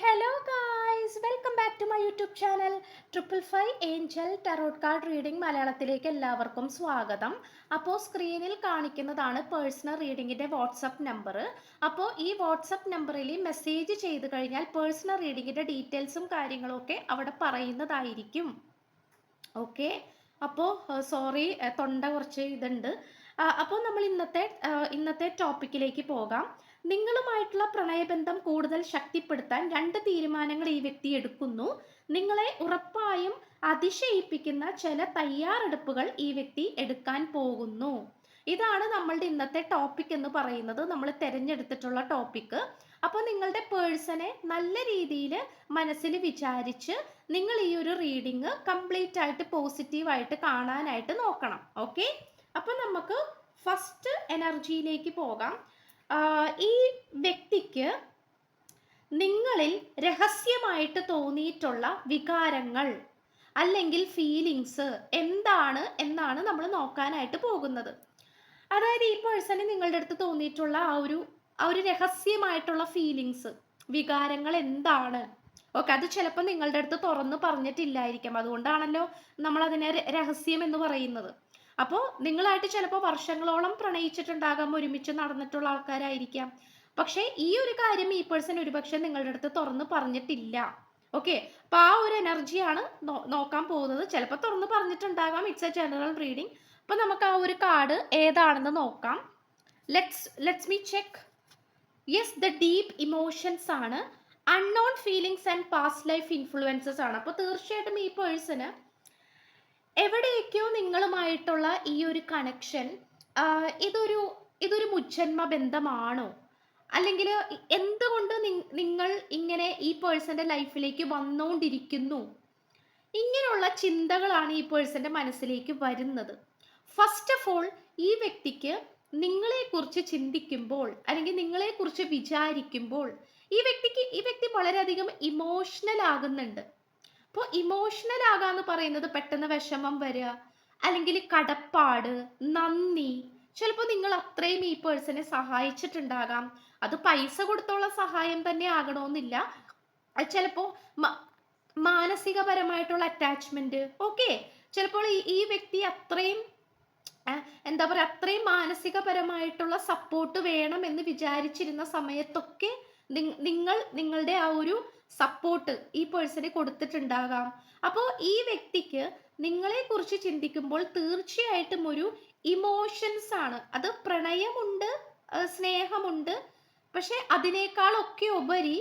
Hello guys welcome back to my YouTube channel triple five angel tarot card reading മലയാളത്തിലേക്ക് എല്ലാവർക്കും സ്വാഗതം. അപ്പോൾ സ്ക്രീനിൽ കാണിക്കുന്നതാണ് പേഴ്സണൽ റീഡിങ്ങിന്റെ വാട്സപ്പ് നമ്പർ അപ്പോൾ ഈ വാട്സപ്പ് നമ്പറിൽ മെസ്സേജ് ചെയ്ത് കഴിഞ്ഞാൽ പേഴ്സണൽ റീഡിങ്ങിന്റെ ഡീറ്റെയിൽസും കാര്യങ്ങളൊക്കെ അവിടെ പറയുന്നതായിരിക്കും. ഓക്കെ അപ്പോൾ സോറി തൊണ്ട കുറച്ച് ഇതുണ്ട്. അപ്പോൾ നമ്മൾ ഇന്നത്തെ ഇന്നത്തെ ടോപ്പിക്കിലേക്ക് പോകാം. നിങ്ങളുമായിട്ടുള്ള പ്രണയബന്ധം കൂടുതൽ ശക്തിപ്പെടുത്താൻ രണ്ട് തീരുമാനങ്ങൾ ഈ വ്യക്തി എടുക്കുന്നു. നിങ്ങളെ ഉറപ്പായും അതിശയിപ്പിക്കുന്ന ചില തയ്യാറെടുപ്പുകൾ ഈ വ്യക്തി എടുക്കാൻ പോകുന്നു. ഇതാണ് നമ്മളുടെ ഇന്നത്തെ ടോപ്പിക് എന്ന് പറയുന്നത്. നമ്മൾ തിരഞ്ഞെടുത്തിട്ടുള്ള ടോപ്പിക്ക് അപ്പോൾ നിങ്ങളുടെ പേഴ്സണെ നല്ല രീതിയിൽ മനസ്സിൽ വിചാരിച്ച് നിങ്ങൾ ഈ ഒരു റീഡിങ് കംപ്ലീറ്റ് ആയിട്ട് പോസിറ്റീവായിട്ട് കാണാനായിട്ട് നോക്കണം. ഓക്കെ അപ്പോൾ നമുക്ക് ഫസ്റ്റ് എനർജിയിലേക്ക് പോകാം. ഈ വ്യക്തിക്ക് നിങ്ങളിൽ രഹസ്യമായിട്ട് തോന്നിയിട്ടുള്ള വികാരങ്ങൾ അല്ലെങ്കിൽ ഫീലിങ്സ് എന്താണ് എന്നാണ് നമ്മൾ നോക്കാനായിട്ട് പോകുന്നത്. അതായത് ഈ പേഴ്സണ് നിങ്ങളുടെ അടുത്ത് തോന്നിയിട്ടുള്ള ആ ഒരു ആ ഒരു രഹസ്യമായിട്ടുള്ള ഫീലിങ്സ് വികാരങ്ങൾ എന്താണ്? ഓക്കെ അത് ചിലപ്പോൾ നിങ്ങളുടെ അടുത്ത് തുറന്ന് പറഞ്ഞിട്ടില്ലായിരിക്കാം. അതുകൊണ്ടാണല്ലോ നമ്മൾ അതിനെ രഹസ്യം എന്ന് പറയുന്നത്. അപ്പോൾ നിങ്ങളായിട്ട് ചിലപ്പോൾ വർഷങ്ങളോളം പ്രണയിച്ചിട്ടുണ്ടാകാം ഒരുമിച്ച് നടന്നിട്ടുള്ള ആൾക്കാരായിരിക്കാം. പക്ഷേ ഈ ഒരു കാര്യം ഈ പേഴ്സൺ ഒരുപക്ഷെ നിങ്ങളുടെ അടുത്ത് തുറന്ന് പറഞ്ഞിട്ടില്ല. ഓക്കെ അപ്പോൾ ആ ഒരു എനർജിയാണ് നോക്കാൻ പോകുന്നത്. ചിലപ്പോൾ തുറന്ന് പറഞ്ഞിട്ടുണ്ടാകാം. ഇറ്റ്സ് എ ജനറൽ റീഡിംഗ് അപ്പോൾ നമുക്ക് ആ ഒരു കാർഡ് ഏതാണെന്ന് നോക്കാം. Let's let's me check yes the deep emotions ആണ്. Unknown feelings and past life influences ആണ്. അപ്പോൾ തീർച്ചയായിട്ടും ഈ പേഴ്സണ് എവിടെയൊക്കെയോ നിങ്ങളുമായിട്ടുള്ള ഈ ഒരു കണക്ഷൻ ഇതൊരു ഇതൊരു മുജ്ജന്മ ബന്ധമാണോ? അല്ലെങ്കിൽ എന്തുകൊണ്ട് നിങ്ങൾ ഇങ്ങനെ ഈ പേഴ്സന്റെ ലൈഫിലേക്ക് വന്നുകൊണ്ടിരിക്കുന്നു ഇങ്ങനെയുള്ള ചിന്തകളാണ് ഈ പേഴ്സന്റെ മനസ്സിലേക്ക് വരുന്നത്. ഫസ്റ്റ് ഓഫ് ഓൾ ഈ വ്യക്തിക്ക് നിങ്ങളെക്കുറിച്ച് ചിന്തിക്കുമ്പോൾ അല്ലെങ്കിൽ നിങ്ങളെക്കുറിച്ച് വിചാരിക്കുമ്പോൾ ഈ വ്യക്തിക്ക് ഈ വ്യക്തി വളരെയധികം ഇമോഷണൽ ആകുന്നുണ്ട്. അപ്പോൾ ഇമോഷണൽ ആകാന്ന് പറയുന്നത് പെട്ടെന്ന് വിഷമം വരിക. അല്ലെങ്കിൽ കടപ്പാട് നന്ദി. ചിലപ്പോൾ നിങ്ങൾ അത്രയും ഈ പേഴ്സണെ സഹായിച്ചിട്ടുണ്ടാകാം. അത് പൈസ കൊടുത്തുള്ള സഹായം തന്നെ ആകണമെന്നില്ല ചിലപ്പോൾ മാനസികപരമായിട്ടുള്ള അറ്റാച്ച്മെന്റ് ഓക്കെ ചിലപ്പോൾ ഈ ഈ വ്യക്തി അത്രയും എന്താ പറയുക അത്രയും മാനസികപരമായിട്ടുള്ള സപ്പോർട്ട് വേണം എന്ന് വിചാരിച്ചിരുന്ന സമയത്തൊക്കെ നിങ്ങൾ നിങ്ങളുടെ ആ ഒരു സപ്പോർട്ട് ഈ പേഴ്സണ് കൊടുത്തിട്ടുണ്ടാകാം. അപ്പോൾ ഈ വ്യക്തിക്ക് നിങ്ങളെ കുറിച്ച് ചിന്തിക്കുമ്പോൾ തീർച്ചയായിട്ടും ഒരു ഇമോഷൻസ് ആണ്. അത് പ്രണയമുണ്ട് സ്നേഹമുണ്ട്. പക്ഷെ അതിനേക്കാളൊക്കെ ഉപരി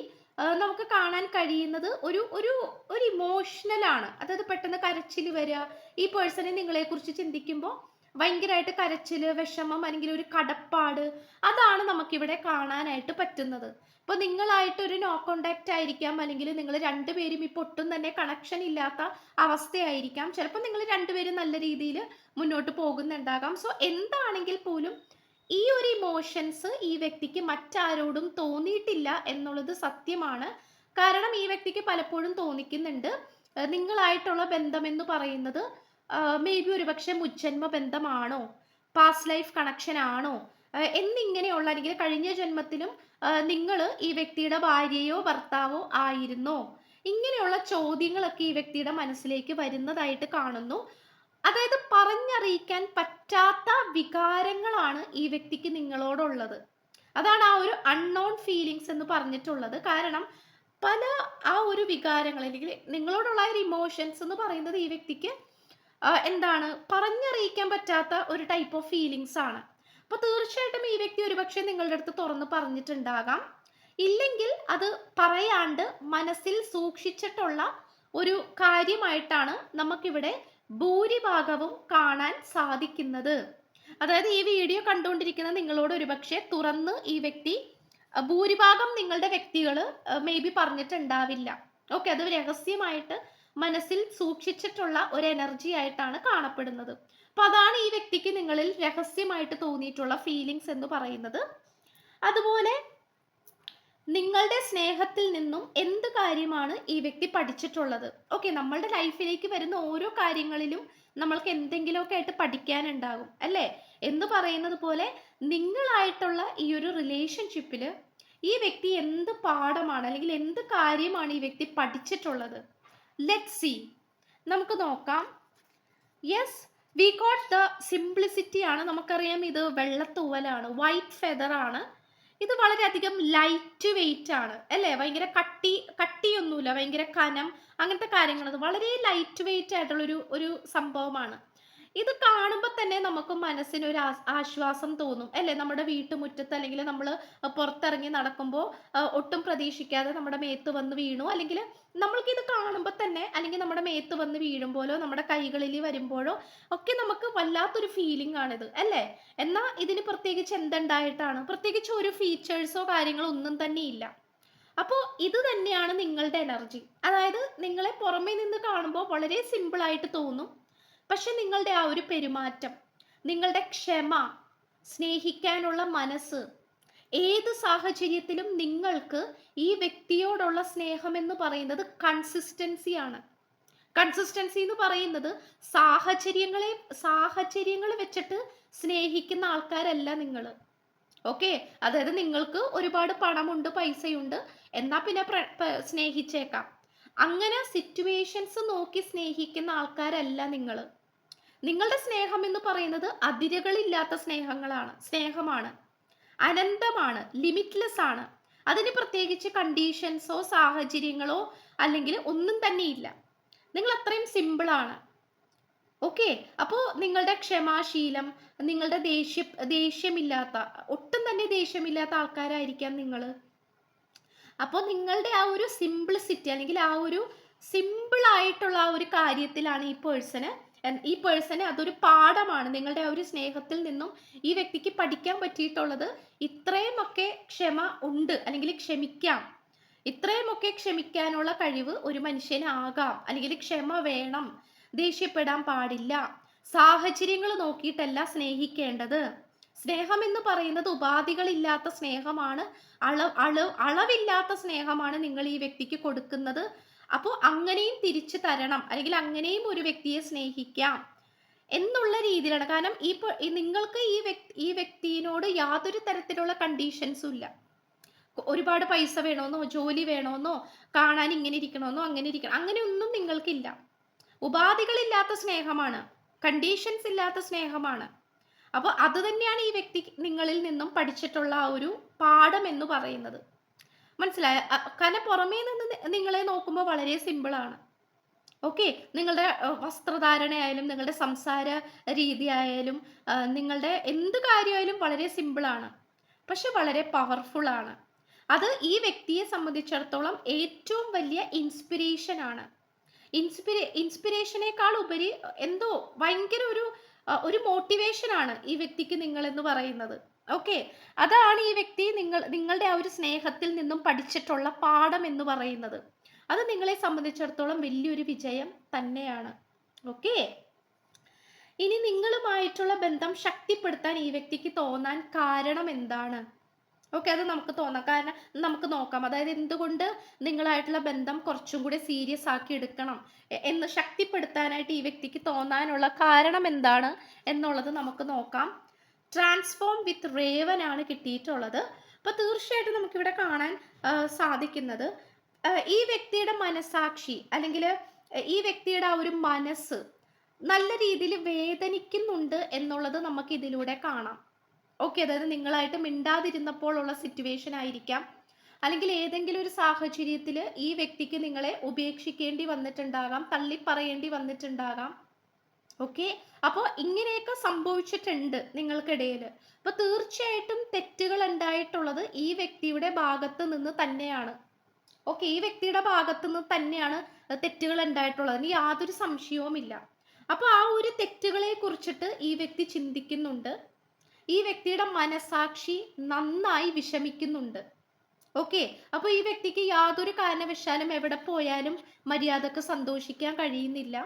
നമുക്ക് കാണാൻ കഴിയുന്നത് ഒരു ഒരു ഒരു ഇമോഷണൽ ആണ്. അതായത് പെട്ടെന്ന് കരച്ചിൽ വരിക ഈ പേഴ്സണെ നിങ്ങളെ കുറിച്ച് ചിന്തിക്കുമ്പോൾ ഭയങ്കരമായിട്ട് കരച്ചിൽ വിഷമം അല്ലെങ്കിൽ ഒരു കടപ്പാട് അതാണ് നമുക്കിവിടെ കാണാനായിട്ട് പറ്റുന്നത്. ഇപ്പൊ നിങ്ങളായിട്ട് ഒരു നോ കോണ്ടാക്റ്റ് ആയിരിക്കാം അല്ലെങ്കിൽ നിങ്ങൾ രണ്ടുപേരും ഇപ്പൊ ഒട്ടും തന്നെ കണക്ഷൻ ഇല്ലാത്ത അവസ്ഥയായിരിക്കാം. ചിലപ്പോൾ നിങ്ങൾ രണ്ടുപേരും നല്ല രീതിയിൽ മുന്നോട്ട് പോകുന്നുണ്ടാകാം. സോ എന്താണെങ്കിൽ പോലും ഈ ഒരു ഇമോഷൻസ് ഈ വ്യക്തിക്ക് മറ്റാരോടും തോന്നിയിട്ടില്ല എന്നുള്ളത് സത്യമാണ്. കാരണം ഈ വ്യക്തിക്ക് പലപ്പോഴും തോന്നിക്കുന്നുണ്ട്. നിങ്ങളായിട്ടുള്ള ബന്ധം എന്ന് പറയുന്നത് മേ ബി ഒരുപക്ഷെ മുജ്ജന്മ ബന്ധമാണോ? പാസ്റ്റ് ലൈഫ് കണക്ഷൻ ആണോ? എന്നിങ്ങനെയുള്ള അല്ലെങ്കിൽ കഴിഞ്ഞ ജന്മത്തിലും നിങ്ങൾ ഈ വ്യക്തിയുടെ ഭാര്യയോ ഭർത്താവോ ആയിരുന്നോ? ഇങ്ങനെയുള്ള ചോദ്യങ്ങളൊക്കെ ഈ വ്യക്തിയുടെ മനസ്സിലേക്ക് വരുന്നതായിട്ട് കാണുന്നു. അതായത് പറഞ്ഞറിയിക്കാൻ പറ്റാത്ത വികാരങ്ങളാണ് ഈ വ്യക്തിക്ക് നിങ്ങളോടുള്ളത്. അതാണ് ആ ഒരു അൺനോൺ ഫീലിങ്സ് എന്ന് പറഞ്ഞിട്ടുള്ളത്. കാരണം പല ആ ഒരു വികാരങ്ങൾ അല്ലെങ്കിൽ നിങ്ങളോടുള്ള ഒരു ഇമോഷൻസ് എന്ന് പറയുന്നത് ഈ വ്യക്തിക്ക് എന്താണ്? പറഞ്ഞറിയിക്കാൻ പറ്റാത്ത ഒരു ടൈപ്പ് ഓഫ് ഫീലിങ്സ് ആണ്. അപ്പോൾ തീർച്ചയായിട്ടും ഈ വ്യക്തി ഒരുപക്ഷെ നിങ്ങളുടെ അടുത്ത് തുറന്ന് പറഞ്ഞിട്ടുണ്ടാകാം. ഇല്ലെങ്കിൽ അത് പറയാണ്ട് മനസ്സിൽ സൂക്ഷിച്ചിട്ടുള്ള ഒരു കാര്യമായിട്ടാണ് നമുക്കിവിടെ ഭൂരിഭാഗവും കാണാൻ സാധിക്കുന്നത്. അതായത് ഈ വീഡിയോ കണ്ടുകൊണ്ടിരിക്കുന്ന നിങ്ങളോട് ഒരുപക്ഷെ തുറന്ന് ഈ വ്യക്തി ഭൂരിഭാഗം നിങ്ങളുടെ വ്യക്തികൾ മേ ബി പറഞ്ഞിട്ടുണ്ടാവില്ല. ഓക്കെ അത് രഹസ്യമായിട്ട് മനസ്സിൽ സൂക്ഷിച്ചിട്ടുള്ള ഒരു എനർജി ആയിട്ടാണ് കാണപ്പെടുന്നത്. അപ്പൊ അതാണ് ഈ വ്യക്തിക്ക് നിങ്ങളിൽ രഹസ്യമായിട്ട് തോന്നിയിട്ടുള്ള ഫീലിങ്സ് എന്ന് പറയുന്നത്. അതുപോലെ നിങ്ങളുടെ സ്നേഹത്തിൽ നിന്നും എന്ത് കാര്യമാണ് ഈ വ്യക്തി പഠിച്ചിട്ടുള്ളത്? ഓക്കെ നമ്മളുടെ ലൈഫിലേക്ക് വരുന്ന ഓരോ കാര്യങ്ങളിലും നമ്മൾക്ക് എന്തെങ്കിലുമൊക്കെ ആയിട്ട് പഠിക്കാനുണ്ടാകും അല്ലേ? എന്ന് പറയുന്നത് പോലെ നിങ്ങളായിട്ടുള്ള ഈ ഒരു റിലേഷൻഷിപ്പിൽ ഈ വ്യക്തി എന്ത് പാഠമാണ് അല്ലെങ്കിൽ എന്ത് കാര്യമാണ് ഈ വ്യക്തി പഠിച്ചിട്ടുള്ളത്? ലെറ്റ് സി നമുക്ക് നോക്കാം. Yes we got the simplicity ആണ്. നമുക്കറിയാം ഇത് വെള്ളത്തൂവലാണ് വൈറ്റ് ഫെദർ ആണ്. ഇത് വളരെയധികം ലൈറ്റ് വെയിറ്റ് ആണ് അല്ലേ? ഭയങ്കര കട്ടി കട്ടിയൊന്നുമില്ല ഭയങ്കര കനം അങ്ങനത്തെ കാര്യങ്ങൾ വളരെ ലൈറ്റ് വെയിറ്റ് ആയിട്ടുള്ളൊരു ഒരു സംഭവമാണ്. ഇത് കാണുമ്പോൾ തന്നെ നമുക്ക് മനസ്സിന് ഒരു ആശ്വാസം തോന്നും. അല്ലേ? നമ്മുടെ വീട്ടുമുറ്റത്ത് അല്ലെങ്കിൽ നമ്മൾ പുറത്തിറങ്ങി നടക്കുമ്പോൾ ഒട്ടും പ്രതീക്ഷിക്കാതെ നമ്മുടെ മേത്ത് വന്ന് വീണു. അല്ലെങ്കിൽ നമ്മൾക്ക് ഇത് കാണുമ്പോൾ തന്നെ അല്ലെങ്കിൽ നമ്മുടെ മേത്ത് വന്ന് വീഴുമ്പോഴോ നമ്മുടെ കൈകളിൽ വരുമ്പോഴോ ഒക്കെ നമുക്ക് വല്ലാത്തൊരു ഫീലിംഗ് ആണിത്. അല്ലേ? എന്നാൽ ഇതിന് പ്രത്യേകിച്ച് എന്തുണ്ടായിട്ടാണ്? പ്രത്യേകിച്ച് ഒരു ഫീച്ചേഴ്സോ കാര്യങ്ങളോ ഒന്നും തന്നെ ഇല്ല. അപ്പോൾ ഇത് തന്നെയാണ് നിങ്ങളുടെ എനർജി അതായത് നിങ്ങളെ പുറമേ നിന്ന് കാണുമ്പോൾ വളരെ സിമ്പിൾ ആയിട്ട് തോന്നും. പക്ഷെ നിങ്ങളുടെ ആ ഒരു പെരുമാറ്റം നിങ്ങളുടെ ക്ഷമ സ്നേഹിക്കാനുള്ള മനസ്സ് ഏത് സാഹചര്യത്തിലും നിങ്ങൾക്ക് ഈ വ്യക്തിയോടുള്ള സ്നേഹം എന്ന് പറയുന്നത് കൺസിസ്റ്റൻസി ആണ്. കൺസിസ്റ്റൻസി എന്ന് പറയുന്നത് സാഹചര്യങ്ങളെ സാഹചര്യങ്ങൾ വെച്ചിട്ട് സ്നേഹിക്കുന്ന ആൾക്കാരല്ല നിങ്ങൾ ഓക്കെ അതായത് നിങ്ങൾക്ക് ഒരുപാട് പണമുണ്ട് പൈസയുണ്ട് എന്നാ പിന്നെ സ്നേഹിച്ചേക്കാം. അങ്ങനെ സിറ്റുവേഷൻസ് നോക്കി സ്നേഹിക്കുന്ന ആൾക്കാരല്ല നിങ്ങൾ നിങ്ങളുടെ സ്നേഹം എന്ന് പറയുന്നത് അതിരകളില്ലാത്ത സ്നേഹങ്ങളാണ്. സ്നേഹമാണ്. അനന്തമാണ്. ലിമിറ്റ്ലെസ് ആണ്. അതിന് പ്രത്യേകിച്ച് കണ്ടീഷൻസോ സാഹചര്യങ്ങളോ അല്ലെങ്കിൽ ഒന്നും തന്നെ ഇല്ല. നിങ്ങൾ അത്രയും സിമ്പിളാണ് ഓക്കെ അപ്പോൾ നിങ്ങളുടെ ക്ഷമാശീലം നിങ്ങളുടെ ദേഷ്യ ദേഷ്യമില്ലാത്ത ഒട്ടും തന്നെ ദേഷ്യമില്ലാത്ത ആൾക്കാരായിരിക്കാം നിങ്ങൾ അപ്പോൾ നിങ്ങളുടെ ആ ഒരു സിംപ്ലിസിറ്റി അല്ലെങ്കിൽ ആ ഒരു സിമ്പിൾ ആയിട്ടുള്ള ആ ഒരു കാര്യത്തിലാണ് ഈ പേഴ്സണ് ഈ പേഴ്സണെ അതൊരു പാഠമാണ്. നിങ്ങളുടെ ആ ഒരു സ്നേഹത്തിൽ നിന്നും ഈ വ്യക്തിക്ക് പഠിക്കാൻ പറ്റിയിട്ടുള്ളത് ഇത്രയുമൊക്കെ ക്ഷമ ഉണ്ട്. അല്ലെങ്കിൽ ക്ഷമിക്കാം. ഇത്രയുമൊക്കെ ക്ഷമിക്കാനുള്ള കഴിവ് ഒരു മനുഷ്യനാകാം അല്ലെങ്കിൽ ക്ഷമ വേണം. ദേഷ്യപ്പെടാൻ പാടില്ല. സാഹചര്യങ്ങൾ നോക്കിയിട്ടല്ല സ്നേഹിക്കേണ്ടത്. സ്നേഹം എന്ന് പറയുന്നത് ഉപാധികളില്ലാത്ത സ്നേഹമാണ്. അള അളവ് അളവില്ലാത്ത സ്നേഹമാണ് നിങ്ങൾ ഈ വ്യക്തിക്ക് കൊടുക്കുന്നത്. അപ്പോൾ അങ്ങനെയും തിരിച്ചു തരണം. അല്ലെങ്കിൽ അങ്ങനെയും ഒരു വ്യക്തിയെ സ്നേഹിക്കാം എന്നുള്ള രീതിയിലാണ്. കാരണം ഈ നിങ്ങൾക്ക് ഈ വ്യക്തി ഈ വ്യക്തിയോട് യാതൊരു തരത്തിലുള്ള കണ്ടീഷൻസും ഇല്ല. ഒരുപാട് പൈസ വേണമെന്നോ ജോലി വേണമെന്നോ കാണാൻ ഇങ്ങനെ ഇരിക്കണമെന്നോ അങ്ങനെ ഇരിക്കണം. അങ്ങനെയൊന്നും നിങ്ങൾക്കില്ല. ഉപാധികളില്ലാത്ത സ്നേഹമാണ്. കണ്ടീഷൻസ് ഇല്ലാത്ത സ്നേഹമാണ്. അപ്പോൾ അത് തന്നെയാണ് ഈ വ്യക്തി നിങ്ങളിൽ നിന്നും പഠിച്ചിട്ടുള്ള ആ ഒരു പാഠം എന്ന് പറയുന്നത്. മനസ്സിലായ? കാരണം പുറമേ നിന്ന് നിങ്ങളെ നോക്കുമ്പോൾ വളരെ സിമ്പിളാണ് ഓക്കെ നിങ്ങളുടെ വസ്ത്രധാരണയായാലും നിങ്ങളുടെ സംസാര രീതി ആയാലും നിങ്ങളുടെ എന്ത് കാര്യമായാലും വളരെ സിമ്പിളാണ് പക്ഷെ വളരെ പവർഫുൾ ആണ്. അത് ഈ വ്യക്തിയെ സംബന്ധിച്ചിടത്തോളം ഏറ്റവും വലിയ ഇൻസ്പിരേഷൻ ആണ്. ഇൻസ്പിരേ ഇൻസ്പിരേഷനേക്കാൾ ഉപരി എന്തോ ഭയങ്കര ഒരു ഒരു മോട്ടിവേഷൻ ആണ് ഈ വ്യക്തിക്ക് നിങ്ങളെന്ന് പറയുന്നത്. ഓക്കെ അതാണ് ഈ വ്യക്തി നിങ്ങൾ നിങ്ങളുടെ ആ ഒരു സ്നേഹത്തിൽ നിന്നും പഠിച്ചിട്ടുള്ള പാഠം എന്ന് പറയുന്നത്. അത് നിങ്ങളെ സംബന്ധിച്ചിടത്തോളം വലിയൊരു വിജയം തന്നെയാണ്. ഓക്കെ ഇനി നിങ്ങളുമായിട്ടുള്ള ബന്ധം ശക്തിപ്പെടുത്താൻ ഈ വ്യക്തിക്ക് തോന്നാൻ കാരണം എന്താണ്? ഓക്കെ അത് നമുക്ക് തോന്നാം. കാരണം നമുക്ക് നോക്കാം. അതായത് എന്തുകൊണ്ട് നിങ്ങളായിട്ടുള്ള ബന്ധം കുറച്ചും കൂടി സീരിയസ് ആക്കി എടുക്കണം എന്ന് ശക്തിപ്പെടുത്താനായിട്ട് ഈ വ്യക്തിക്ക് തോന്നാനുള്ള കാരണം എന്താണ് എന്നുള്ളത് നമുക്ക് നോക്കാം. ട്രാൻസ്ഫോം വിത്ത് റേവൻ ആണ് കിട്ടിയിട്ടുള്ളത്. അപ്പോൾ തീർച്ചയായിട്ടും നമുക്കിവിടെ കാണാൻ സാധിക്കുന്നത്. ഈ വ്യക്തിയുടെ മനസാക്ഷി അല്ലെങ്കിൽ ഈ വ്യക്തിയുടെ ആ ഒരു മനസ്സ് നല്ല രീതിയിൽ വേദനിക്കുന്നുണ്ട് എന്നുള്ളത് നമുക്ക് ഇതിലൂടെ കാണാം. ഓക്കെ അതായത് നിങ്ങളായിട്ട് മിണ്ടാതിരുന്നപ്പോൾ ഉള്ള സിറ്റുവേഷൻ ആയിരിക്കാം. അല്ലെങ്കിൽ ഏതെങ്കിലും ഒരു സാഹചര്യത്തിൽ ഈ വ്യക്തിക്ക് നിങ്ങളെ ഉപേക്ഷിക്കേണ്ടി വന്നിട്ടുണ്ടാകാം തള്ളിപ്പറയേണ്ടി വന്നിട്ടുണ്ടാകാം. ഓക്കെ അപ്പോൾ ഇങ്ങനെയൊക്കെ സംഭവിച്ചിട്ടുണ്ട് നിങ്ങൾക്കിടയിൽ. അപ്പോൾ തീർച്ചയായിട്ടും തെറ്റുകൾ ഉണ്ടായിട്ടുള്ളത് ഈ വ്യക്തിയുടെ ഭാഗത്ത് നിന്ന് തന്നെയാണ്. ഓക്കെ ഈ വ്യക്തിയുടെ ഭാഗത്ത് നിന്ന് തന്നെയാണ് തെറ്റുകൾ ഉണ്ടായിട്ടുള്ളത്. അതിന് യാതൊരു സംശയവുമില്ല. അപ്പോൾ ആ ഒരു തെറ്റുകളെ കുറിച്ചിട്ട് ഈ വ്യക്തി ചിന്തിക്കുന്നുണ്ട്. ഈ വ്യക്തിയുടെ മനസാക്ഷി നന്നായി വിഷമിക്കുന്നുണ്ട്. ഓക്കെ അപ്പോൾ ഈ വ്യക്തിക്ക് യാതൊരു കാരണവശാലും എവിടെ പോയാലും മര്യാദയ്ക്ക് സന്തോഷിക്കാൻ കഴിയുന്നില്ല.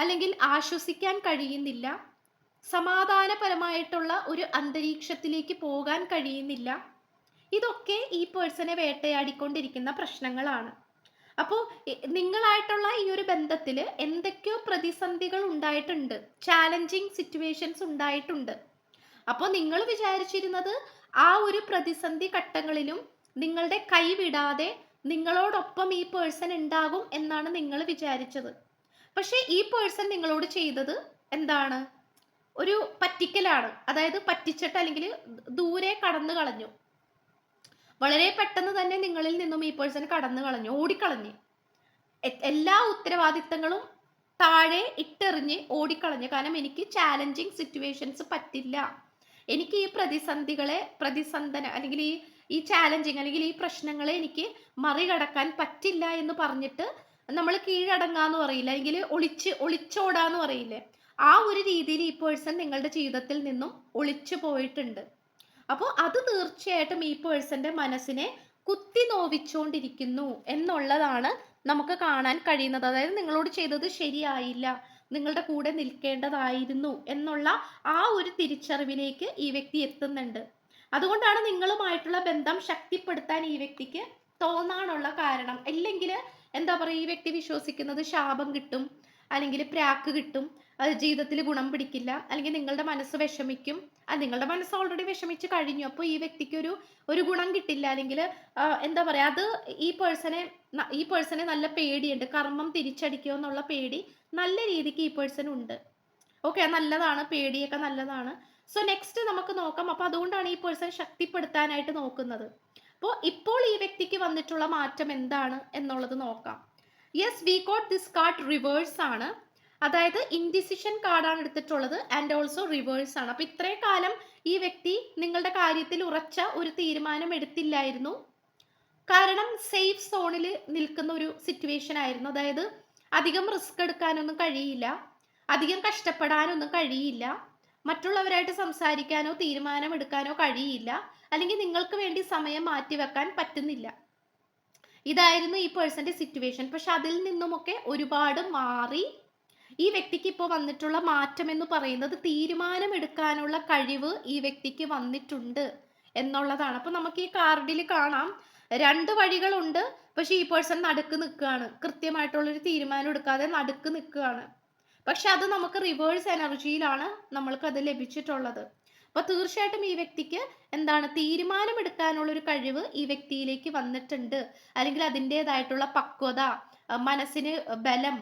അല്ലെങ്കിൽ ആശ്വസിക്കാൻ കഴിയുന്നില്ല സമാധാനപരമായിട്ടുള്ള ഒരു അന്തരീക്ഷത്തിലേക്ക് പോകാൻ കഴിയുന്നില്ല ഇതൊക്കെ ഈ പേഴ്സണെ വേട്ടയാടിക്കൊണ്ടിരിക്കുന്ന പ്രശ്നങ്ങളാണ്. അപ്പോൾ നിങ്ങളായിട്ടുള്ള ഈ ഒരു ബന്ധത്തിൽ എന്തൊക്കെയോ പ്രതിസന്ധികൾ ഉണ്ടായിട്ടുണ്ട് ചാലഞ്ചിങ് സിറ്റുവേഷൻസ് ഉണ്ടായിട്ടുണ്ട്. അപ്പോൾ നിങ്ങൾ വിചാരിച്ചിരുന്നത് ആ ഒരു പ്രതിസന്ധി ഘട്ടങ്ങളിലും നിങ്ങളുടെ കൈവിടാതെ നിങ്ങളോടൊപ്പം ഈ പേഴ്സൺ ഉണ്ടാകും എന്നാണ് നിങ്ങൾ വിചാരിച്ചത്. പക്ഷേ ഈ പേഴ്സൺ നിങ്ങളോട് ചെയ്തത് എന്താണ്? ഒരു പറ്റിക്കലാണ്. അതായത് പറ്റിച്ചിട്ട് അല്ലെങ്കിൽ ദൂരെ കടന്നു കളഞ്ഞു. വളരെ പെട്ടെന്ന് തന്നെ നിങ്ങളിൽ നിന്നും ഈ പേഴ്സൺ കടന്നു കളഞ്ഞു ഓടിക്കളഞ്ഞ്. എല്ലാ ഉത്തരവാദിത്തങ്ങളും താഴെ ഇട്ടെറിഞ്ഞ് ഓടിക്കളഞ്ഞു. കാരണം എനിക്ക് ചാലഞ്ചിങ് സിറ്റുവേഷൻസ് പറ്റില്ല. എനിക്ക് ഈ പ്രതിസന്ധികളെ പ്രതിസന്ധന അല്ലെങ്കിൽ ഈ ഈ ചാലഞ്ചിങ് അല്ലെങ്കിൽ ഈ പ്രശ്നങ്ങളെ എനിക്ക് മറികടക്കാൻ പറ്റില്ല എന്ന് പറഞ്ഞിട്ട് നമ്മൾ കീഴടങ്ങാന്ന് പറയില്ല. അല്ലെങ്കിൽ ഒളിച്ച് ഒളിച്ചോടാന്ന് പറയില്ലേ? ആ ഒരു രീതിയിൽ ഈ പേഴ്സൺ നിങ്ങളുടെ ജീവിതത്തിൽ നിന്നും ഒളിച്ചു പോയിട്ടുണ്ട്. അപ്പോൾ അത് തീർച്ചയായിട്ടും ഈ പേഴ്സന്റെ മനസ്സിനെ കുത്തി നോവിച്ചുകൊണ്ടിരിക്കുന്നു എന്നുള്ളതാണ് നമുക്ക് കാണാൻ കഴിയുന്നത്. അതായത് നിങ്ങളോട് ചെയ്തത് ശരിയായില്ല. നിങ്ങളുടെ കൂടെ നിൽക്കേണ്ടതായിരുന്നു എന്നുള്ള ആ ഒരു തിരിച്ചറിവിലേക്ക് ഈ വ്യക്തി എത്തുന്നുണ്ട്. അതുകൊണ്ടാണ് നിങ്ങളുമായിട്ടുള്ള ബന്ധം ശക്തിപ്പെടുത്താൻ ഈ വ്യക്തിക്ക് തോന്നാനുള്ള കാരണം. അല്ലെങ്കിൽ എന്താ പറയുക ഈ വ്യക്തി വിശ്വസിക്കുന്നത് ശാപം കിട്ടും അല്ലെങ്കിൽ പ്രാക്ക് കിട്ടും അത് ജീവിതത്തിൽ ഗുണം പിടിക്കില്ല അല്ലെങ്കിൽ നിങ്ങളുടെ മനസ്സ് വിഷമിക്കും. അത് നിങ്ങളുടെ മനസ്സ് ഓൾറെഡി വിഷമിച്ച് കഴിഞ്ഞു. അപ്പോൾ ഈ വ്യക്തിക്ക് ഒരു ഒരു ഗുണം കിട്ടില്ല അല്ലെങ്കിൽ എന്താ പറയുക അത് ഈ പേഴ്സണെ ഈ പേഴ്സണെ നല്ല പേടിയുണ്ട്. കർമ്മം തിരിച്ചടിക്കുമോ എന്നുള്ള പേടി നല്ല രീതിക്ക് ഈ പേഴ്സൺ ഉണ്ട്. ഓക്കെ നല്ലതാണ് പേടിയൊക്കെ നല്ലതാണ്. സോ നെക്സ്റ്റ് നമുക്ക് നോക്കാം. അപ്പോൾ അതുകൊണ്ടാണ് ഈ പേഴ്സൺ ശക്തിപ്പെടുത്താനായിട്ട് നോക്കുന്നത്. അപ്പോൾ ഇപ്പോൾ ഈ വ്യക്തിക്ക് വന്നിട്ടുള്ള മാറ്റം എന്താണ് എന്നുള്ളത് നോക്കാം. Yes we got this card reverse ആണ്. അതായത് ഇൻഡിസിഷൻ കാർഡാണ് എടുത്തിട്ടുള്ളത് ആൻഡ് ഓൾസോ റിവേഴ്സ് ആണ്. അപ്പോൾ ഇത്രയും കാലം ഈ വ്യക്തി നിങ്ങളുടെ കാര്യത്തിൽ ഉറച്ച ഒരു തീരുമാനം എടുത്തില്ലായിരുന്നു. കാരണം സേഫ് സോണിൽ നിൽക്കുന്ന ഒരു സിറ്റുവേഷൻ ആയിരുന്നു. അതായത് അധികം റിസ്ക് എടുക്കാനൊന്നും കഴിയില്ല. അധികം കഷ്ടപ്പെടാനൊന്നും കഴിയില്ല. മറ്റുള്ളവരായിട്ട് സംസാരിക്കാനോ തീരുമാനമെടുക്കാനോ കഴിയില്ല. അല്ലെങ്കിൽ നിങ്ങൾക്ക് വേണ്ടി സമയം മാറ്റിവെക്കാൻ പറ്റുന്നില്ല. ഇതായിരുന്നു ഈ പേഴ്സന്റെ സിറ്റുവേഷൻ പക്ഷെ അതിൽ നിന്നുമൊക്കെ ഒരുപാട് മാറി ഈ വ്യക്തിക്ക് ഇപ്പോൾ വന്നിട്ടുള്ള മാറ്റം എന്ന് പറയുന്നത് തീരുമാനമെടുക്കാനുള്ള കഴിവ് ഈ വ്യക്തിക്ക് വന്നിട്ടുണ്ട് എന്നുള്ളതാണ്. അപ്പൊ നമുക്ക് ഈ കാർഡിൽ കാണാം. രണ്ട് വഴികളുണ്ട്. പക്ഷെ ഈ പേഴ്സൺ നടുക്ക് നിൽക്കുകയാണ്. കൃത്യമായിട്ടുള്ളൊരു തീരുമാനം എടുക്കാതെ നടുക്ക് നിൽക്കുകയാണ്. പക്ഷെ അത് നമുക്ക് റിവേഴ്സ് എനർജിയിലാണ് നമ്മൾക്ക് അത് ലഭിച്ചിട്ടുള്ളത്. അപ്പൊ തീർച്ചയായിട്ടും ഈ വ്യക്തിക്ക് എന്താണ് തീരുമാനമെടുക്കാനുള്ള ഒരു കഴിവ് ഈ വ്യക്തിയിലേക്ക് വന്നിട്ടുണ്ട്. അല്ലെങ്കിൽ അതിന്റെതായിട്ടുള്ള പക്വത മനസ്സിന് ബലം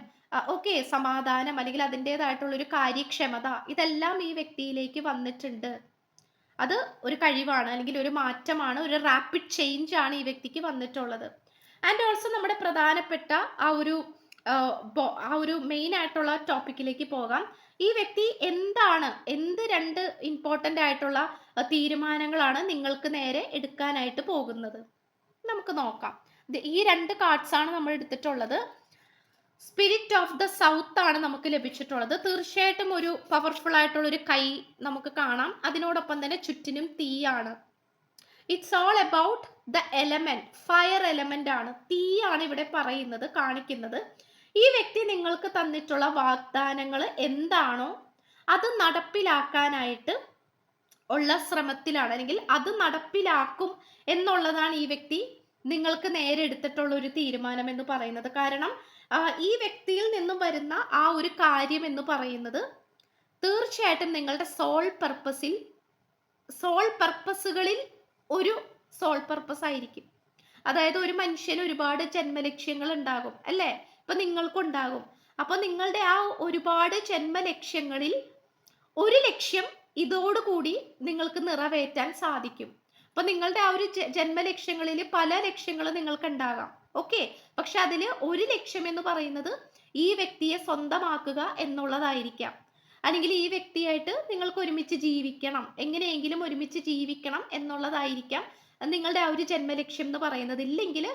ഓക്കെ സമാധാനം അല്ലെങ്കിൽ അതിന്റെതായിട്ടുള്ള ഒരു കാര്യക്ഷമത ഇതെല്ലാം ഈ വ്യക്തിയിലേക്ക് വന്നിട്ടുണ്ട്. അത് ഒരു കഴിവാണ് അല്ലെങ്കിൽ ഒരു മാറ്റമാണ് ഒരു റാപ്പിഡ് ചേഞ്ച് ആണ് ഈ വ്യക്തിക്ക് വന്നിട്ടുള്ളത്. ആൻഡ് ഓൾസോ നമ്മുടെ പ്രധാനപ്പെട്ട ആ ഒരു ആ, ഒരു മെയിൻ ആയിട്ടുള്ള ടോപ്പിക്കിലേക്ക് പോകാം. ഈ വ്യക്തി എന്താണ് എന്ത് രണ്ട് ഇമ്പോർട്ടന്റ് ആയിട്ടുള്ള തീരുമാനങ്ങളാണ് നിങ്ങൾക്ക് നേരെ എടുക്കാനായിട്ട് പോകുന്നത്? നമുക്ക് നോക്കാം. ഈ രണ്ട് കാർഡ്സ് ആണ് നമ്മൾ എടുത്തിട്ടുള്ളത്. സ്പിരിറ്റ് ഓഫ് ദ സൗത്ത് ആണ് നമുക്ക് ലഭിച്ചിട്ടുള്ളത്. തീർച്ചയായിട്ടും ഒരു പവർഫുൾ ആയിട്ടുള്ള ഒരു കൈ നമുക്ക് കാണാം. അതിനോടൊപ്പം തന്നെ ചുറ്റിനും തീയാണ്. It's all about the element fire element ആണ്. തീയാണ് ഇവിടെ പറയുന്നത് കാണിക്കുന്നത്. ഈ വ്യക്തി നിങ്ങൾക്ക് തന്നിട്ടുള്ള വാഗ്ദാനങ്ങൾ എന്താണോ അത് നടപ്പിലാക്കാനായിട്ട് ഉള്ള ശ്രമത്തിലാണ്. അല്ലെങ്കിൽ അത് നടപ്പിലാക്കും എന്നുള്ളതാണ് ഈ വ്യക്തി നിങ്ങൾക്ക് നേരെ എടുത്തിട്ടുള്ള ഒരു തീരുമാനം എന്ന് പറയുന്നത്. കാരണം ഈ വ്യക്തിയിൽ നിന്നും വരുന്ന ആ ഒരു കാര്യം എന്ന് പറയുന്നത് തീർച്ചയായിട്ടും നിങ്ങളുടെ സോൾ പർപ്പസിൽ സോൾ പർപ്പസുകളിൽ ഒരു സോൾ പർപ്പസ് ആയിരിക്കും. അതായത് ഒരു മനുഷ്യന് ഒരുപാട് ജന്മലക്ഷ്യങ്ങൾ ഉണ്ടാകും അല്ലേ? ഇപ്പൊ നിങ്ങൾക്കുണ്ടാകും. അപ്പൊ നിങ്ങളുടെ ആ ഒരുപാട് ജന്മ ലക്ഷ്യങ്ങളിൽ ഒരു ലക്ഷ്യം ഇതോടുകൂടി നിങ്ങൾക്ക് നിറവേറ്റാൻ സാധിക്കും. അപ്പൊ നിങ്ങളുടെ ആ ഒരു ജന്മ ലക്ഷ്യങ്ങളിൽ പല ലക്ഷ്യങ്ങളും നിങ്ങൾക്ക് ഉണ്ടാകാം ഓക്കെ? പക്ഷെ അതിൽ ഒരു ലക്ഷ്യം എന്ന് പറയുന്നത് ഈ വ്യക്തിയെ സ്വന്തമാക്കുക എന്നുള്ളതായിരിക്കാം. അല്ലെങ്കിൽ ഈ വ്യക്തിയായിട്ട് നിങ്ങൾക്ക് ഒരുമിച്ച് ജീവിക്കണം എങ്ങനെയെങ്കിലും ഒരുമിച്ച് ജീവിക്കണം എന്നുള്ളതായിരിക്കാം. നിങ്ങളുടെ ആ ഒരു ജന്മ ലക്ഷ്യം എന്ന് പറയുന്നത്. ഇല്ലെങ്കിൽ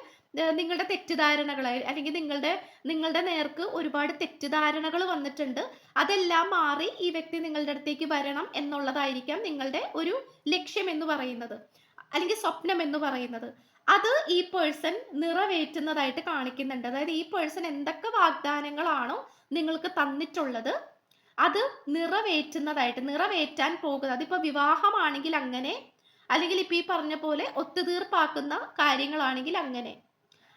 നിങ്ങളുടെ തെറ്റിദ്ധാരണകൾ അല്ലെങ്കിൽ നിങ്ങളുടെ നിങ്ങളുടെ നേർക്ക് ഒരുപാട് തെറ്റിദ്ധാരണകൾ വന്നിട്ടുണ്ട്. അതെല്ലാം മാറി ഈ വ്യക്തി നിങ്ങളുടെ അടുത്തേക്ക് വരണം എന്നുള്ളതായിരിക്കാം നിങ്ങളുടെ ഒരു ലക്ഷ്യം എന്ന് പറയുന്നത്. അല്ലെങ്കിൽ സ്വപ്നം എന്ന് പറയുന്നത്. അത് ഈ പേഴ്സൺ നിറവേറ്റുന്നതായിട്ട് കാണിക്കുന്നുണ്ട്. അതായത് ഈ പേഴ്സൺ എന്തൊക്കെ വാഗ്ദാനങ്ങളാണോ നിങ്ങൾക്ക് തന്നിട്ടുള്ളത് അത് നിറവേറ്റുന്നതായിട്ട് നിറവേറ്റാൻ പോകുന്നത്. അതിപ്പോ വിവാഹമാണെങ്കിൽ അങ്ങനെ അല്ലെങ്കിൽ ഇപ്പൊ ഈ പറഞ്ഞ പോലെ ഒത്തുതീർപ്പാക്കുന്ന കാര്യങ്ങളാണെങ്കിൽ അങ്ങനെ.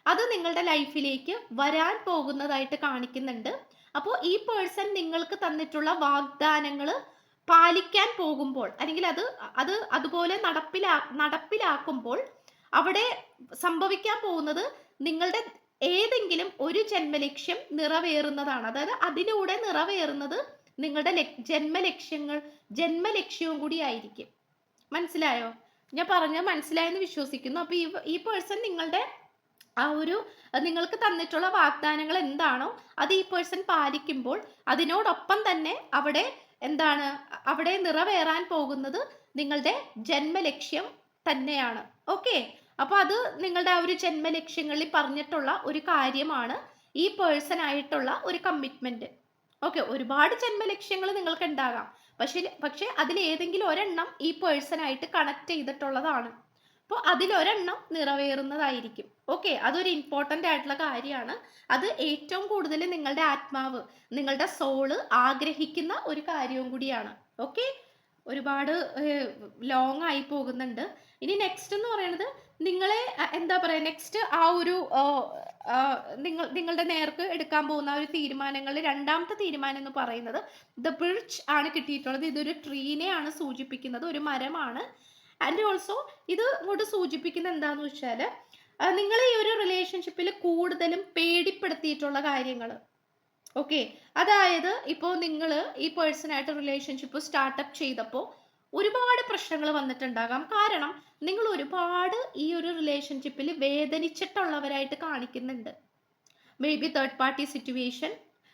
അത് നിങ്ങളുടെ ലൈഫിലേക്ക് വരാൻ പോകുന്നതായിട്ട് കാണിക്കുന്നുണ്ട്. അപ്പോൾ ഈ പേഴ്സൺ നിങ്ങൾക്ക് തന്നിട്ടുള്ള വാഗ്ദാനങ്ങൾ പാലിക്കാൻ പോകുമ്പോൾ അല്ലെങ്കിൽ അത് അത് അതുപോലെ നടപ്പിലാ നടപ്പിലാക്കുമ്പോൾ അവിടെ സംഭവിക്കാൻ പോകുന്നത് നിങ്ങളുടെ ഏതെങ്കിലും ഒരു ജന്മലക്ഷ്യം നിറവേറുന്നതാണ്. അതായത് അതിലൂടെ നിറവേറുന്നത് നിങ്ങളുടെ ജന്മലക്ഷ്യങ്ങൾ ജന്മലക്ഷ്യവും കൂടി ആയിരിക്കും. മനസ്സിലായോ? ഞാൻ പറഞ്ഞ മനസ്സിലായെന്ന് വിശ്വസിക്കുന്നു. അപ്പൊ ഈ ഈ പേഴ്സൺ നിങ്ങളുടെ ആ ഒരു നിങ്ങൾക്ക് തന്നിട്ടുള്ള വാഗ്ദാനങ്ങൾ എന്താണോ അത് ഈ പേഴ്സൺ പാലിക്കുമ്പോൾ അതിനോടൊപ്പം തന്നെ അവിടെ എന്താണ് അവിടെ നിറവേറാൻ പോകുന്നത് നിങ്ങളുടെ ജന്മലക്ഷ്യം തന്നെയാണ്. ഓക്കെ അപ്പൊ അത് നിങ്ങളുടെ ആ ഒരു ജന്മലക്ഷ്യങ്ങളിൽ പറഞ്ഞിട്ടുള്ള ഒരു കാര്യമാണ് ഈ പേഴ്സൺ ആയിട്ടുള്ള ഒരു കമ്മിറ്റ്മെന്റ് ഓക്കെ ഒരുപാട് ജന്മലക്ഷ്യങ്ങൾ നിങ്ങൾക്ക് ഉണ്ടാകാം പക്ഷെ പക്ഷെ അതിൽ ഏതെങ്കിലും ഒരെണ്ണം ഈ പേഴ്സൺ ആയിട്ട് കണക്ട് ചെയ്തിട്ടുള്ളതാണ്. അപ്പോൾ അതിലൊരെണ്ണം നിറവേറുന്നതായിരിക്കും. ഓക്കെ അതൊരു ഇമ്പോർട്ടന്റ് ആയിട്ടുള്ള കാര്യമാണ്. അത് ഏറ്റവും കൂടുതൽ നിങ്ങളുടെ ആത്മാവ് നിങ്ങളുടെ സോൾ ആഗ്രഹിക്കുന്ന ഒരു കാര്യവും കൂടിയാണ്. ഓക്കെ ഒരുപാട് ലോങ് ആയി പോകുന്നുണ്ട്. ഇനി നെക്സ്റ്റ് എന്ന് പറയുന്നത് നിങ്ങളെ എന്താ പറയുക നെക്സ്റ്റ് ആ ഒരു നിങ്ങൾ നിങ്ങളുടെ നേർക്ക് എടുക്കാൻ പോകുന്ന ഒരു തീരുമാനങ്ങളിൽ രണ്ടാമത്തെ തീരുമാനം എന്ന് പറയുന്നത് ദ ബ്രിഡ്ജ് ആണ് കിട്ടിയിട്ടുള്ളത്. ഇതൊരു ട്രീനെയാണ് സൂചിപ്പിക്കുന്നത്. ഒരു മരമാണ്. ആൻഡ് ഓൾസോ ഇത് ഇങ്ങോട്ട് സൂചിപ്പിക്കുന്ന എന്താന്ന് വെച്ചാൽ നിങ്ങൾ ഈ ഒരു റിലേഷൻഷിപ്പിൽ കൂടുതലും പേടിപ്പെടുത്തിയിട്ടുള്ള കാര്യങ്ങൾ ഓക്കെ അതായത് ഇപ്പോൾ നിങ്ങൾ ഈ പേഴ്സണായിട്ട് റിലേഷൻഷിപ്പ് സ്റ്റാർട്ടപ്പ് ചെയ്തപ്പോൾ ഒരുപാട് പ്രശ്നങ്ങൾ വന്നിട്ടുണ്ടാകാം. കാരണം നിങ്ങൾ ഒരുപാട് ഈ ഒരു റിലേഷൻഷിപ്പിൽ വേദനിച്ചിട്ടുള്ളവരായിട്ട് കാണിക്കുന്നുണ്ട്. Maybe third party situation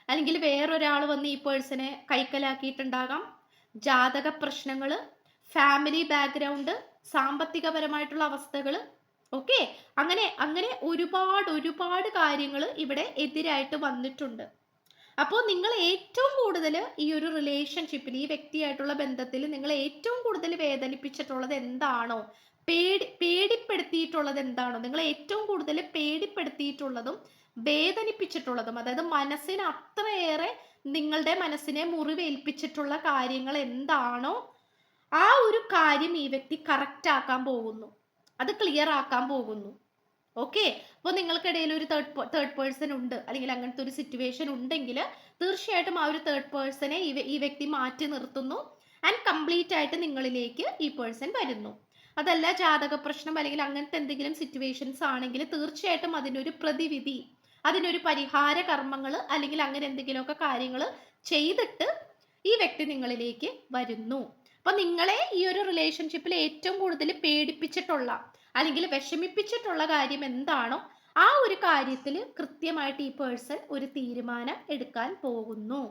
അല്ലെങ്കിൽ വേറൊരാൾ വന്ന് ഈ പേഴ്സണെ കൈക്കലാക്കിയിട്ടുണ്ടാകാം. ജാതക പ്രശ്നങ്ങൾ ഫാമിലി ബാക്ക്ഗ്രൗണ്ട് സാമ്പത്തികപരമായിട്ടുള്ള അവസ്ഥകൾ ഓക്കെ അങ്ങനെ അങ്ങനെ ഒരുപാട് ഒരുപാട് കാര്യങ്ങൾ ഇവിടെ എതിരായിട്ട് വന്നിട്ടുണ്ട്. അപ്പോൾ നിങ്ങൾ ഏറ്റവും കൂടുതൽ ഈ ഒരു റിലേഷൻഷിപ്പിൽ ഈ വ്യക്തിയായിട്ടുള്ള ബന്ധത്തിൽ നിങ്ങൾ ഏറ്റവും കൂടുതൽ വേദനിപ്പിച്ചിട്ടുള്ളത് എന്താണോ? പേടി പേടിപ്പെടുത്തിയിട്ടുള്ളത് എന്താണോ? നിങ്ങൾ ഏറ്റവും കൂടുതൽ പേടിപ്പെടുത്തിയിട്ടുള്ളതും വേദനിപ്പിച്ചിട്ടുള്ളതും അതായത് മനസ്സിന് അത്രയേറെ നിങ്ങളുടെ മനസ്സിനെ മുറിവേൽപ്പിച്ചിട്ടുള്ള കാര്യങ്ങൾ എന്താണോ ആ ഒരു കാര്യം ഈ വ്യക്തി കറക്റ്റ് ആക്കാൻ പോകുന്നു. അത് ക്ലിയർ ആക്കാൻ പോകുന്നു. ഓക്കെ അപ്പോൾ നിങ്ങൾക്കിടയിൽ ഒരു തേർഡ് തേർഡ് പേഴ്സൺ ഉണ്ട്. അല്ലെങ്കിൽ അങ്ങനത്തെ ഒരു സിറ്റുവേഷൻ ഉണ്ടെങ്കിൽ തീർച്ചയായിട്ടും ആ ഒരു തേർഡ് പേഴ്സണെ ഈ വ്യക്തി മാറ്റി നിർത്തുന്നു ആൻഡ് കംപ്ലീറ്റ് ആയിട്ട് നിങ്ങളിലേക്ക് ഈ പേഴ്സൺ വരുന്നു. അതല്ല ജാതക പ്രശ്നം അല്ലെങ്കിൽ അങ്ങനത്തെ എന്തെങ്കിലും സിറ്റുവേഷൻസ് ആണെങ്കിൽ തീർച്ചയായിട്ടും അതിനൊരു പ്രതിവിധി അതിനൊരു പരിഹാര കർമ്മങ്ങൾ അല്ലെങ്കിൽ അങ്ങനെ എന്തെങ്കിലുമൊക്കെ കാര്യങ്ങൾ ചെയ്തിട്ട് ഈ വ്യക്തി നിങ്ങളിലേക്ക് വരുന്നു. അപ്പൊ നിങ്ങളെ ഈ ഒരു റിലേഷൻഷിപ്പിൽ ഏറ്റവും കൂടുതൽ പേടിപ്പിച്ചിട്ടുള്ള അല്ലെങ്കിൽ വിഷമിപ്പിച്ചിട്ടുള്ള കാര്യം എന്താണോ ആ ഒരു കാര്യത്തിൽ കൃത്യമായിട്ട് ഈ പേഴ്സൺ ഒരു തീരുമാനം എടുക്കാൻ പോകുന്നു.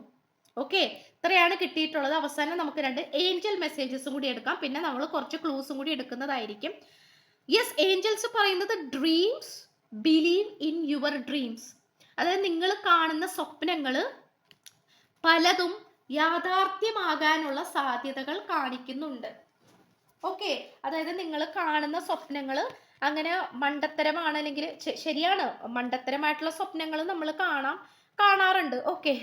ഓക്കെ ഇത്രയാണ് കിട്ടിയിട്ടുള്ളത്. അവസാനം നമുക്ക് രണ്ട് ഏഞ്ചൽ മെസ്സേജസും കൂടി എടുക്കാം. പിന്നെ നമ്മൾ കുറച്ച് ക്ലൂസും കൂടി എടുക്കുന്നതായിരിക്കും. യെസ് ഏഞ്ചൽസ് പറയുന്നത് dreams believe in your dreams അതായത് നിങ്ങൾ കാണുന്ന സ്വപ്നങ്ങൾ പലതും യാഥാർത്ഥ്യമാകാനുള്ള സാധ്യതകൾ കാണിക്കുന്നുണ്ട്. ഓക്കെ അതായത് നിങ്ങൾ കാണുന്ന സ്വപ്നങ്ങൾ അങ്ങനെ മണ്ടത്തരമാണ് അല്ലെങ്കിൽ ശരിയാണ്. മണ്ടത്തരമായിട്ടുള്ള സ്വപ്നങ്ങൾ നമ്മൾ കാണാം കാണാറുണ്ട്. ഓക്കെ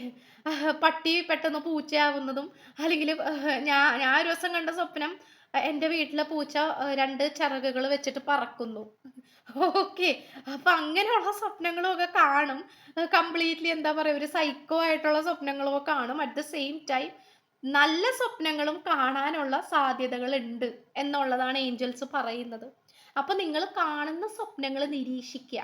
പട്ടി പെട്ടെന്ന് പൂച്ചയാവുന്നതും അല്ലെങ്കിൽ ഞാൻ ഞാൻ ഒരു ദിവസം കണ്ട സ്വപ്നം എന്റെ വീട്ടിലെ പൂച്ച രണ്ട് ചിറകുകൾ വെച്ചിട്ട് പറക്കുന്നു. ഓക്കെ. അപ്പൊ അങ്ങനെയുള്ള സ്വപ്നങ്ങളൊക്കെ കാണും. കംപ്ലീറ്റ്ലി എന്താ പറയുക ഒരു സൈക്കോ ആയിട്ടുള്ള സ്വപ്നങ്ങളൊക്കെ കാണും. അറ്റ് ദ സെയിം ടൈം നല്ല സ്വപ്നങ്ങളും കാണാനുള്ള സാധ്യതകൾ ഉണ്ട് എന്നുള്ളതാണ് ഏഞ്ചൽസ് പറയുന്നത്. അപ്പൊ നിങ്ങൾ കാണുന്ന സ്വപ്നങ്ങൾ നിരീക്ഷിക്കുക.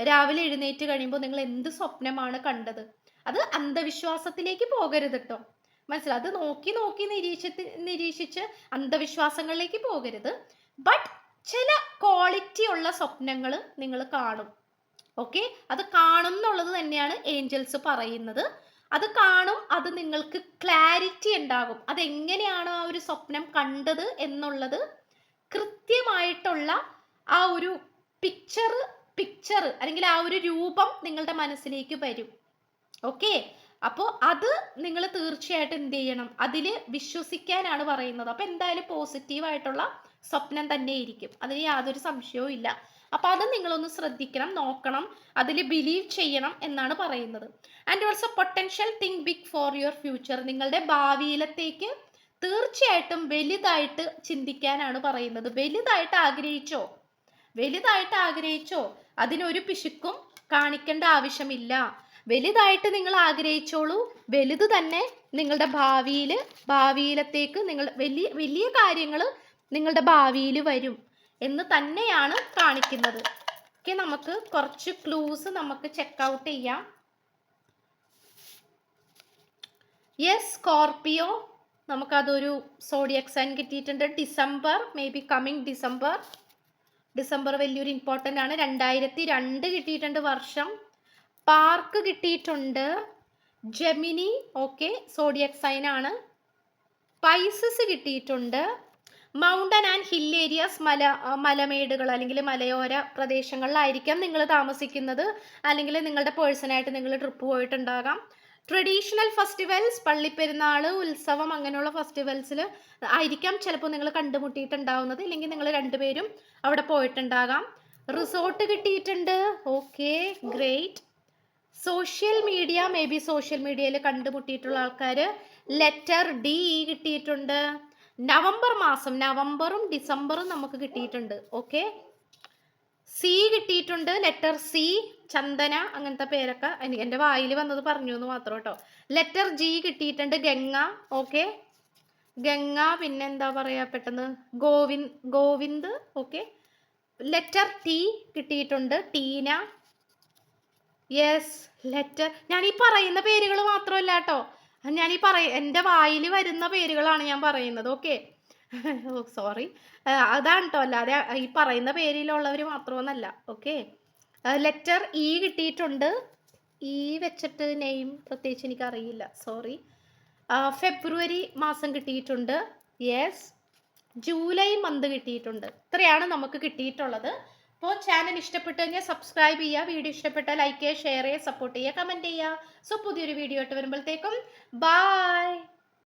രാവിലെ എഴുന്നേറ്റ് കഴിയുമ്പോൾ നിങ്ങൾ എന്ത് സ്വപ്നമാണ് കണ്ടത്? അത് അന്ധവിശ്വാസത്തിലേക്ക് പോകരുത് കേട്ടോ മനസ്സിലായി അത് നോക്കി നോക്കി നിരീക്ഷിച്ച് നിരീക്ഷിച്ച് അന്ധവിശ്വാസങ്ങളിലേക്ക് പോകരുത്. ബട്ട് ചില ക്വാളിറ്റി ഉള്ള സ്വപ്നങ്ങൾ നിങ്ങൾ കാണും. ഓക്കെ അത് കാണും എന്നുള്ളത് തന്നെയാണ് ഏഞ്ചൽസ് പറയുന്നത്. അത് കാണും അത് നിങ്ങൾക്ക് ക്ലാരിറ്റി ഉണ്ടാകും. അതെങ്ങനെയാണ് ആ ഒരു സ്വപ്നം കണ്ടത് എന്നുള്ളത് കൃത്യമായിട്ടുള്ള ആ ഒരു പിക്ചർ പിക്ചർ അല്ലെങ്കിൽ ആ ഒരു രൂപം നിങ്ങളുടെ മനസ്സിലേക്ക് വരും. ഓക്കെ അപ്പോൾ അത് നിങ്ങൾ തീർച്ചയായിട്ടും എന്ത് ചെയ്യണം? അതിൽ വിശ്വസിക്കാനാണ് പറയുന്നത്. അപ്പോൾ എന്തായാലും പോസിറ്റീവായിട്ടുള്ള സ്വപ്നം തന്നെ ഇരിക്കും അതിന് യാതൊരു സംശയവും ഇല്ല. അപ്പോൾ അത് നിങ്ങളൊന്ന് ശ്രദ്ധിക്കണം നോക്കണം അതിൽ ബിലീവ് ചെയ്യണം എന്നാണ് പറയുന്നത്. And also potential think big for your future നിങ്ങളുടെ ഭാവിയിലത്തേക്ക് തീർച്ചയായിട്ടും വലുതായിട്ട് ചിന്തിക്കാനാണ് പറയുന്നത്. വലുതായിട്ട് ആഗ്രഹിച്ചോ? വലുതായിട്ട് ആഗ്രഹിച്ചോ? അതിനൊരു പിശുക്കും കാണിക്കേണ്ട ആവശ്യമില്ല. വലുതായിട്ട് നിങ്ങൾ ആഗ്രഹിച്ചോളൂ. വലുത് തന്നെ നിങ്ങളുടെ ഭാവിയിൽ ഭാവിയിലത്തേക്ക് നിങ്ങൾ വലിയ വലിയ കാര്യങ്ങൾ നിങ്ങളുടെ ഭാവിയിൽ വരും എന്ന് തന്നെയാണ് കാണിക്കുന്നത്. ഓക്കെ നമുക്ക് കുറച്ച് ക്ലൂസ് നമുക്ക് ചെക്ക് ഔട്ട് ചെയ്യാം. യെസ് സ്കോർപിയോ നമുക്കതൊരു സോഡിയക് സൈൻ കിട്ടിയിട്ടുണ്ട്. December may be coming December December വലിയൊരു ഇമ്പോർട്ടന്റ് ആണ്. രണ്ടായിരത്തി രണ്ട് കിട്ടിയിട്ടുണ്ട് വർഷം. പാർക്ക് കിട്ടിയിട്ടുണ്ട്. ജെമിനി ഓക്കെ സോഡിയക് സൈൻ ആണ്. പൈസസ് കിട്ടിയിട്ടുണ്ട്. മൗണ്ടൻ ആൻഡ് ഹിൽ ഏരിയാസ് മല മലമേടുകൾ അല്ലെങ്കിൽ മലയോര പ്രദേശങ്ങളിലായിരിക്കാം നിങ്ങൾ താമസിക്കുന്നത്. അല്ലെങ്കിൽ നിങ്ങളുടെ പേഴ്സണായിട്ട് നിങ്ങൾ ട്രിപ്പ് പോയിട്ടുണ്ടാകാം. ട്രഡീഷണൽ ഫെസ്റ്റിവൽസ് പള്ളിപ്പെരുന്നാൾ ഉത്സവം അങ്ങനെയുള്ള ഫെസ്റ്റിവൽസിൽ ആയിരിക്കാം ചിലപ്പോൾ നിങ്ങൾ കണ്ടുമുട്ടിയിട്ടുണ്ടാവുന്നത്. ഇല്ലെങ്കിൽ നിങ്ങൾ രണ്ടുപേരും അവിടെ പോയിട്ടുണ്ടാകാം. റിസോർട്ട് കിട്ടിയിട്ടുണ്ട്. Okay great social media maybe social മീഡിയയിൽ കണ്ടുമുട്ടിയിട്ടുള്ള ആൾക്കാർ ലെറ്റർ ഡി കിട്ടിയിട്ടുണ്ട്. നവംബർ മാസം നവംബറും ഡിസംബറും നമുക്ക് കിട്ടിയിട്ടുണ്ട്. ഓക്കെ സി കിട്ടിയിട്ടുണ്ട് ലെറ്റർ സി ചന്ദന അങ്ങനത്തെ പേരൊക്കെ എന്റെ വായിൽ വന്നത് പറഞ്ഞു എന്ന് മാത്രം കേട്ടോ ലെറ്റർ ജി കിട്ടിയിട്ടുണ്ട് ഗംഗ ഓക്കെ ഗംഗ പിന്നെന്താ പറയാ പെട്ടെന്ന്? Govind Govind okay letter T കിട്ടിയിട്ടുണ്ട് ടീന യെസ് ലെറ്റർ ഞാൻ ഈ പറയുന്ന പേരുകൾ മാത്രമല്ല കേട്ടോ ഞാൻ ഈ പറയ എന്റെ വായിൽ വരുന്ന പേരുകളാണ് ഞാൻ പറയുന്നത് ഓക്കെ സോറി അതാണ് കേട്ടോ അല്ലാതെ ഈ പറയുന്ന പേരിലുള്ളവർ മാത്രമൊന്നല്ല ഓക്കെ ലെറ്റർ ഇ കിട്ടിയിട്ടുണ്ട്. ഇ വെച്ചിട്ട് നെയിം പ്രത്യേകിച്ച് എനിക്കറിയില്ല സോറി ഫെബ്രുവരി മാസം കിട്ടിയിട്ടുണ്ട്. യെസ് ജൂലൈ മന്ത് കിട്ടിയിട്ടുണ്ട്. ഇത്രയാണ് നമുക്ക് കിട്ടിയിട്ടുള്ളത്. അപ്പോൾ ചാനൽ ഇഷ്ടപ്പെട്ടു കഴിഞ്ഞാൽ സബ്സ്ക്രൈബ് ചെയ്യുക വീഡിയോ ഇഷ്ടപ്പെട്ടാൽ ലൈക്ക് ചെയ്യുക ഷെയർ ചെയ്യുക സപ്പോർട്ട് ചെയ്യുക കമന്റ് ചെയ്യുക. സോ പുതിയൊരു വീഡിയോ ആയിട്ട് വരുമ്പോഴത്തേക്കും ബായ്